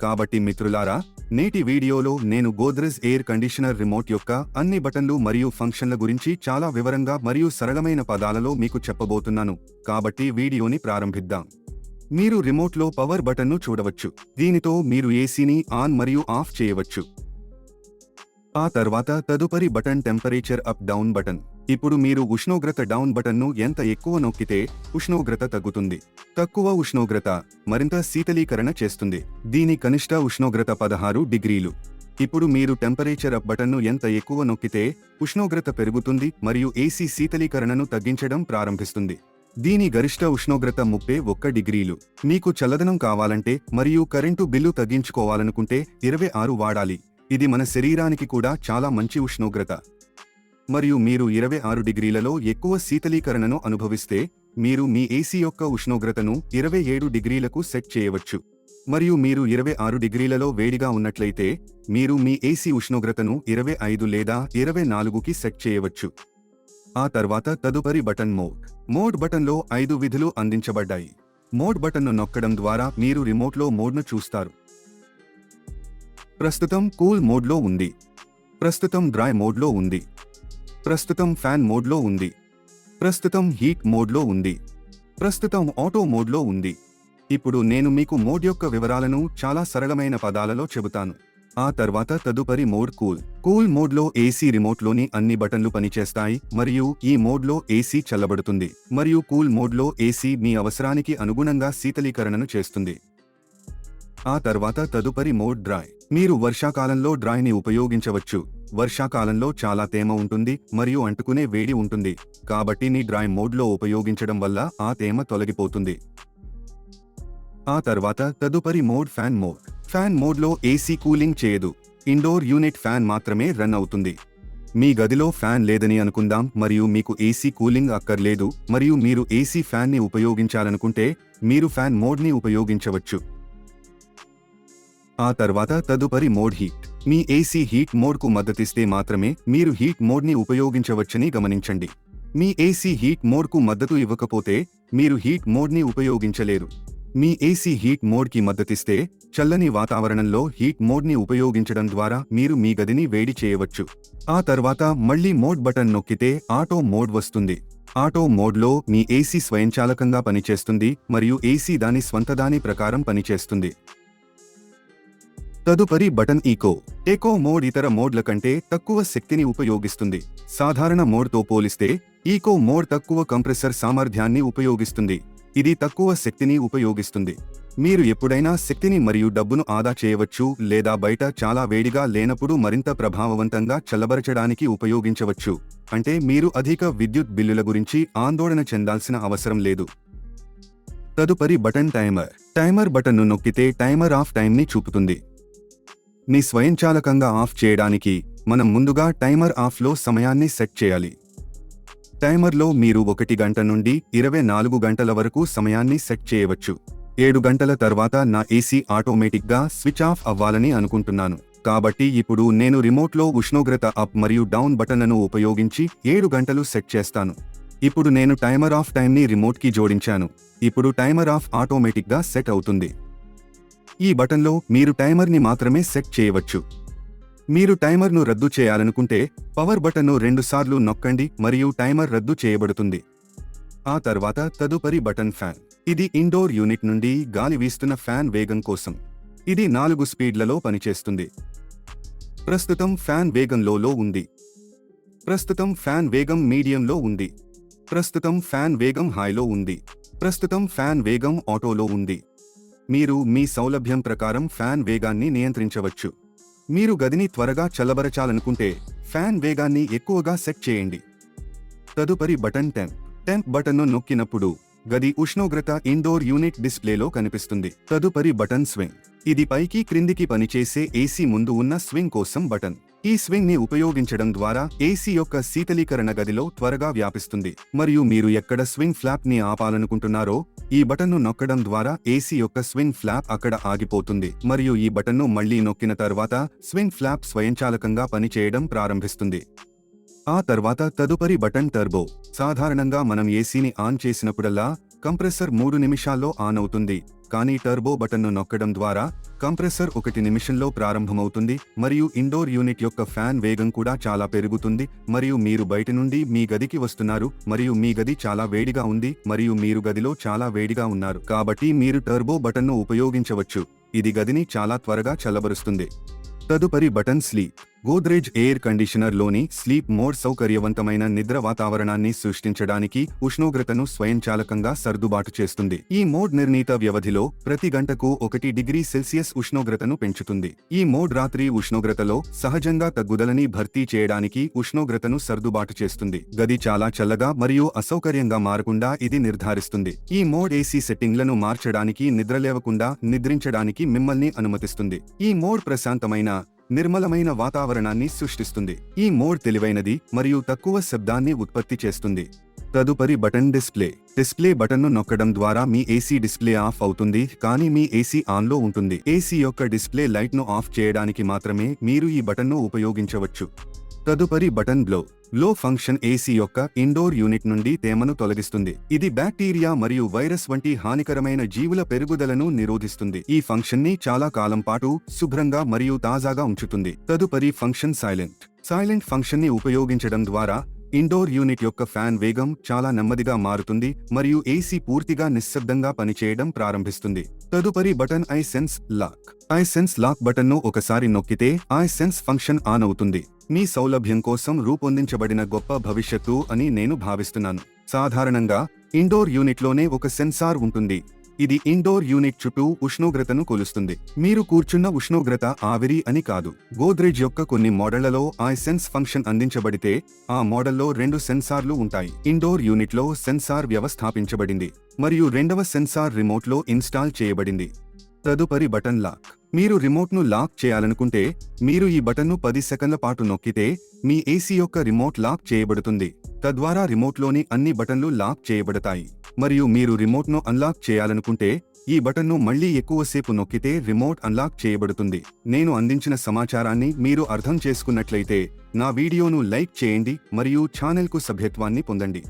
కాబట్టి మిత్రులారా నేటి వీడియోలో నేను గోద్రెజ్ ఎయిర్ కండిషనర్ రిమోట్ యొక్క అన్ని బటన్లు మరియు ఫంక్షన్ల గురించి చాలా వివరంగా మరియు సరళమైన పదాలలో మీకు చెప్పబోతున్నాను. కాబట్టి వీడియోని ప్రారంభిద్దాం. మీరు రిమోట్లో పవర్ బటన్ను చూడవచ్చు. దీనితో మీరు ఏసీని ఆన్ మరియు ఆఫ్ చేయవచ్చు. ఆ తర్వాత తదుపరి button temperature up down button. ఇప్పుడు మీరు ఉష్ణోగ్రత డౌన్ బటన్ను ఎంత ఎక్కువ నొక్కితే ఉష్ణోగ్రత తగ్గుతుంది. తక్కువ ఉష్ణోగ్రత మరింత శీతలీకరణ చేస్తుంది. దీని కనిష్ట ఉష్ణోగ్రత పదహారు డిగ్రీలు. ఇప్పుడు మీరు టెంపరేచర్ అప్ బటన్ను ఎంత ఎక్కువ నొక్కితే ఉష్ణోగ్రత పెరుగుతుంది మరియు ఏసీ శీతలీకరణను తగ్గించడం ప్రారంభిస్తుంది. దీని గరిష్ట ఉష్ణోగ్రత ముప్పై ఒక్క డిగ్రీలు. మీకు చల్లదనం కావాలంటే మరియు కరెంటు బిల్లు తగ్గించుకోవాలనుకుంటే ఇరవై ఆరు వాడాలి. ఇది మన శరీరానికి కూడా చాలా మంచి ఉష్ణోగ్రత. మరియు మీరు ఇరవై ఆరు డిగ్రీలలో ఎక్కువ శీతలీకరణను అనుభవిస్తే మీరు మీ ఏసీ యొక్క ఉష్ణోగ్రతను ఇరవై ఏడు డిగ్రీలకు సెట్ చేయవచ్చు. మరియు మీరు ఇరవై ఆరు డిగ్రీలలో వేడిగా ఉన్నట్లయితే మీరు మీ ఏసీ ఉష్ణోగ్రతను ఇరవై ఐదు లేదా ఇరవై నాలుగుకి సెట్ చేయవచ్చు. ఆ తర్వాత తదుపరి బటన్ మోడ్. మోడ్ బటన్లో ఐదు విధులు అందించబడ్డాయి. మోడ్ బటన్ను నొక్కడం ద్వారా మీరు రిమోట్లో మోడ్ను చూస్తారు. ప్రస్తుతం కూల్ మోడ్లో ఉంది. ప్రస్తుతం డ్రై మోడ్లో ఉంది. ప్రస్తుతం ఫ్యాన్ మోడ్లో ఉంది. ప్రస్తుతం హీట్ మోడ్లో ఉంది. ప్రస్తుతం ఆటో మోడ్లో ఉంది. ఇప్పుడు నేను మీకు మోడ్ యొక్క వివరాలను చాలా సరళమైన పదాలలో చెబుతాను. ఆ తర్వాత తదుపరి మోడ్ కూల్. కూల్ మోడ్లో ఏసీ రిమోట్లోని అన్ని బటన్లు పనిచేస్తాయి మరియు ఈ మోడ్లో ఏసీ చల్లబడుతుంది మరియు కూల్ మోడ్లో ఏసీ మీ అవసరానికి అనుగుణంగా శీతలీకరణను చేస్తుంది. ఆ తర్వాత తదుపరి మోడ్ డ్రై మీరు వర్షాకాలంలో డ్రాయ్ని ఉపయోగించవచ్చు. వర్షాకాలంలో చాలా తేమ ఉంటుంది మరియు అంటుకునే వేడి ఉంటుంది. కాబట్టి నీ డ్రాయ్ మోడ్లో ఉపయోగించడం వల్ల ఆ తేమ తొలగిపోతుంది. ఆ తర్వాత తదుపరి మోడ్ ఫ్యాన్ మోడ్. ఫ్యాన్ మోడ్లో ఏసీ కూలింగ్ చేయదు. ఇండోర్ యూనిట్ ఫ్యాన్ మాత్రమే రన్ అవుతుంది. మీ గదిలో ఫ్యాన్ లేదని అనుకుందాం మరియు మీకు ఏసీ కూలింగ్ అక్కర్లేదు మరియు మీరు ఏసీ ఫ్యాన్ని ఉపయోగించాలనుకుంటే మీరు ఫ్యాన్ మోడ్ని ఉపయోగించవచ్చు. ఆ తర్వాత తదుపరి మోడ్ హీట్. మీ ఏసీ హీట్ మోడ్కు మద్దతిస్తే మాత్రమే మీరు హీట్ మోడ్ని ఉపయోగించవచ్చని గమనించండి. మీ ఏసీ హీట్ మోడ్కు మద్దతు ఇవ్వకపోతే మీరు హీట్ మోడ్ని ఉపయోగించలేరు. మీ ఏసీ హీట్ మోడ్కి మద్దతిస్తే చల్లని వాతావరణంలో హీట్ మోడ్ని ఉపయోగించడం ద్వారా మీరు మీ గదిని వేడి చేయవచ్చు. ఆ తర్వాత మళ్ళీ మోడ్ బటన్ నొక్కితే ఆటో మోడ్ వస్తుంది. ఆటో మోడ్లో మీ ఏసీ స్వయంచాలకంగా పనిచేస్తుంది మరియు ఏసీ దాని స్వంతదాని ప్రకారం పనిచేస్తుంది. తదుపరి బటన్ ఈకో. ఎకో మోడ్ ఇతర మోడ్ల కంటే తక్కువ శక్తిని ఉపయోగిస్తుంది. సాధారణ మోడ్తో పోలిస్తే ఈకో మోడ్ తక్కువ కంప్రెసర్ సామర్థ్యాన్ని ఉపయోగిస్తుంది. ఇది తక్కువ శక్తిని ఉపయోగిస్తుంది. మీరు ఎప్పుడైనా శక్తిని మరియు డబ్బును ఆదా చేయవచ్చు లేదా బయట చాలా వేడిగా లేనప్పుడు మరింత ప్రభావవంతంగా చల్లబరచడానికి ఉపయోగించవచ్చు. అంటే మీరు అధిక విద్యుత్ బిల్లుల గురించి ఆందోళన చెందాల్సిన అవసరం లేదు. తదుపరి బటన్ టైమర్. టైమర్ బటన్ను నొక్కితే టైమర్ ఆఫ్ టైంని చూపుతుంది. ని స్వయంచాలకంగా ఆఫ్ చేయడానికి మనం ముందుగా టైమర్ ఆఫ్లో సమయాన్ని సెట్ చేయాలి. టైమర్లో మీరు ఒకటి గంట నుండి ఇరవై నాలుగు గంటల వరకు సమయాన్ని సెట్ చేయవచ్చు. ఏడు గంటల తర్వాత నా ఏసీ ఆటోమేటిక్గా స్విచ్ ఆఫ్ అవ్వాలని అనుకుంటున్నాను. కాబట్టి ఇప్పుడు నేను రిమోట్లో ఉష్ణోగ్రత అప్ మరియు డౌన్ బటన్లను ఉపయోగించి ఏడు గంటలు సెట్ చేస్తాను. ఇప్పుడు నేను టైమర్ ఆఫ్ టైంని రిమోట్కి జోడించాను. ఇప్పుడు టైమర్ ఆఫ్ ఆటోమేటిక్గా సెట్ అవుతుంది. ఈ బటన్లో మీరు టైమర్ని మాత్రమే సెట్ చేయవచ్చు. మీరు టైమర్ను రద్దు చేయాలనుకుంటే పవర్ బటన్ను రెండుసార్లు నొక్కండి మరియు టైమర్ రద్దు చేయబడుతుంది. ఆ తర్వాత తదుపరి బటన్ ఫ్యాన్. ఇది ఇండోర్ యూనిట్ నుండి గాలి వీస్తున్న ఫ్యాన్ వేగం కోసం. ఇది నాలుగు స్పీడ్లలో పనిచేస్తుంది. ప్రస్తుతం ఫ్యాన్ వేగం లోలో ఉంది. ప్రస్తుతం ఫ్యాన్ వేగం మీడియంలో ఉంది. ప్రస్తుతం ఫ్యాన్ వేగం హైలో ఉంది. ప్రస్తుతం ఫ్యాన్ వేగం ఆటోలో ఉంది. మీరు మీ సౌలభ్యం ప్రకారం ఫ్యాన్ వేగాన్ని నియంత్రించవచ్చు. మీరు గదిని త్వరగా చల్లబరచాలనుకుంటే ఫ్యాన్ వేగాన్ని ఎక్కువగా సెట్ చేయండి. తదుపరి బటన్ టెంప్ టెంప్ బటన్ను నొక్కినప్పుడు గది ఉష్ణోగ్రత ఇండోర్ యూనిట్ డిస్ప్లేలో కనిపిస్తుంది. తదుపరి బటన్ స్వింగ్. ఇది పైకి క్రిందికి పనిచేసే ఏసీ ముందు ఉన్న స్వింగ్ కోసం బటన్. ఈ స్వింగ్ని ఉపయోగించడం ద్వారా ఏసీ యొక్క శీతలీకరణ గదిలో త్వరగా వ్యాపిస్తుంది. మరియు మీరు ఎక్కడ స్వింగ్ ఫ్లాప్ని ఆపాలనుకుంటున్నారో ఈ బటన్ను నొక్కడం ద్వారా ఏసీ యొక్క స్వింగ్ ఫ్లాప్ అక్కడ ఆగిపోతుంది. మరియు ఈ బటన్ను మళ్ళీ నొక్కిన తర్వాత స్వింగ్ ఫ్లాప్ స్వయంచాలకంగా పనిచేయడం ప్రారంభిస్తుంది. ఆ తర్వాత తదుపరి బటన్ టర్బో. సాధారణంగా మనం ఏసీని ఆన్ చేసినప్పుడల్లా కంప్రెసర్ మూడు నిమిషాల్లో ఆన్ అవుతుంది. కానీ టర్బో బటన్ను నొక్కడం ద్వారా కంప్రెసర్ ఒకటి నిమిషంలో ప్రారంభమవుతుంది మరియు ఇండోర్ యూనిట్ యొక్క ఫ్యాన్ వేగం కూడా చాలా పెరుగుతుంది మరియు మీరు బయట నుండి మీ గదికి వస్తున్నారు మరియు మీ గది చాలా వేడిగా ఉంది మరియు మీరు గదిలో చాలా వేడిగా ఉన్నారు కాబట్టి మీరు టర్బో బటన్ను ఉపయోగించవచ్చు. ఇది గదిని చాలా త్వరగా చల్లబరుస్తుంది. తదుపరి బటన్ స్లీప్ గోద్రేజ్ ఎయిర్ కండిషనర్లోని స్లీప్ మోడ్ సౌకర్యవంతమైన నిద్ర వాతావరణాన్ని సృష్టించడానికి ఉష్ణోగ్రతను స్వయంచాలకంగా సర్దుబాటు చేస్తుంది. ఈ మోడ్ నిర్ణీత వ్యవధిలో ప్రతి గంటకు ఒకటి డిగ్రీ సెల్సియస్ ఉష్ణోగ్రతను పెంచుతుంది. ఈ మోడ్ రాత్రి ఉష్ణోగ్రతలో సహజంగా తగ్గుదలని భర్తీ చేయడానికి ఉష్ణోగ్రతను సర్దుబాటు చేస్తుంది. గది చాలా చల్లగా మరియు అసౌకర్యంగా మారకుండా ఇది నిర్ధారిస్తుంది. ఈ మోడ్ ఏసీ సెట్టింగ్లను మార్చడానికి నిద్రలేవకుండా నిద్రించడానికి మిమ్మల్ని అనుమతిస్తుంది. ఈ మోడ్ ప్రశాంతమైన నిర్మలమైన వాతావరణాన్ని సృష్టిస్తుంది. ఈ మోడ్ తెలివైనది మరియు తక్కువ శబ్దాన్ని ఉత్పత్తి చేస్తుంది. తదుపరి బటన్ డిస్ప్లే. డిస్ప్లే బటన్ను నొక్కడం ద్వారా మీ ఏసీ డిస్ప్లే ఆఫ్ అవుతుంది కానీ మీ ఏసీ ఆన్లో ఉంటుంది. ఏసీ యొక్క డిస్ప్లే లైట్ను ఆఫ్ చేయడానికి మాత్రమే మీరు ఈ బటన్ను ఉపయోగించవచ్చు. తదుపరి button blow low function AC యొక్క ఇండోర్ యూనిట్ నుండి తేమను తొలగిస్తుంది. ఇది బ్యాక్టీరియా మరియు వైరస్ వంటి హానికరమైన జీవుల పెరుగుదలను నిరోధిస్తుంది. ఈ ఫంక్షన్ని చాలా కాలం పాటు శుభ్రంగా మరియు తాజాగా ఉంచుతుంది. తదుపరి ఫంక్షన్ సైలెంట్. సైలెంట్ ఫంక్షన్ని ఉపయోగించడం ద్వారా ఇండోర్ యూనిట్ యొక్క ఫ్యాన్ వేగం చాలా నెమ్మదిగా మారుతుంది మరియు ఏసీ పూర్తిగా నిశ్శబ్దంగా పనిచేయడం ప్రారంభిస్తుంది. తదుపరి button I sense lock. I sense lock బటన్ను ఒకసారి నొక్కితే ఐ సెన్స్ ఫంక్షన్ ఆన్ అవుతుంది. మీ సౌలభ్యం కోసం రూపొందించబడిన గొప్ప భవిష్యత్తు అని నేను భావిస్తున్నాను. సాధారణంగా ఇండోర్ యూనిట్లోనే ఒక సెన్సార్ ఉంటుంది. ఇది ఇండోర్ యూనిట్ చుట్టూ ఉష్ణోగ్రతను కొలుస్తుంది. మీరు కూర్చున్న ఉష్ణోగ్రత ఆవిరి అని కాదు. గోద్రేజ్ యొక్క కొన్ని మోడళ్ళలో ఆ సెన్స్ ఫంక్షన్ అందించబడితే ఆ మోడల్లో రెండు సెన్సార్లు ఉంటాయి. ఇండోర్ యూనిట్లో సెన్సార్ వ్యవస్థాపించబడింది మరియు రెండవ సెన్సార్ రిమోట్లో ఇన్స్టాల్ చేయబడింది. తదుపరి బటన్ లాక్. మీరు రిమోట్ను లాక్ చేయాలనుకుంటే మీరు ఈ బటన్ను పది సెకన్ల పాటు నొక్కితే మీ ఏసీ యొక్క రిమోట్ లాక్ చేయబడుతుంది. తద్వారా రిమోట్లోని అన్ని బటన్లు లాక్ చేయబడతాయి. మరియు మీరు రిమోట్ను అన్లాక్ చేయాలనుకుంటే ఈ బటన్ను మళ్ళీ ఎక్కువసేపు నొక్కితే రిమోట్ అన్లాక్ చేయబడుతుంది. నేను అందించిన సమాచారాన్ని మీరు అర్థం చేసుకున్నట్లయితే నా వీడియోను లైక్ చేయండి మరియు ఛానల్కు సభ్యత్వాన్ని పొందండి.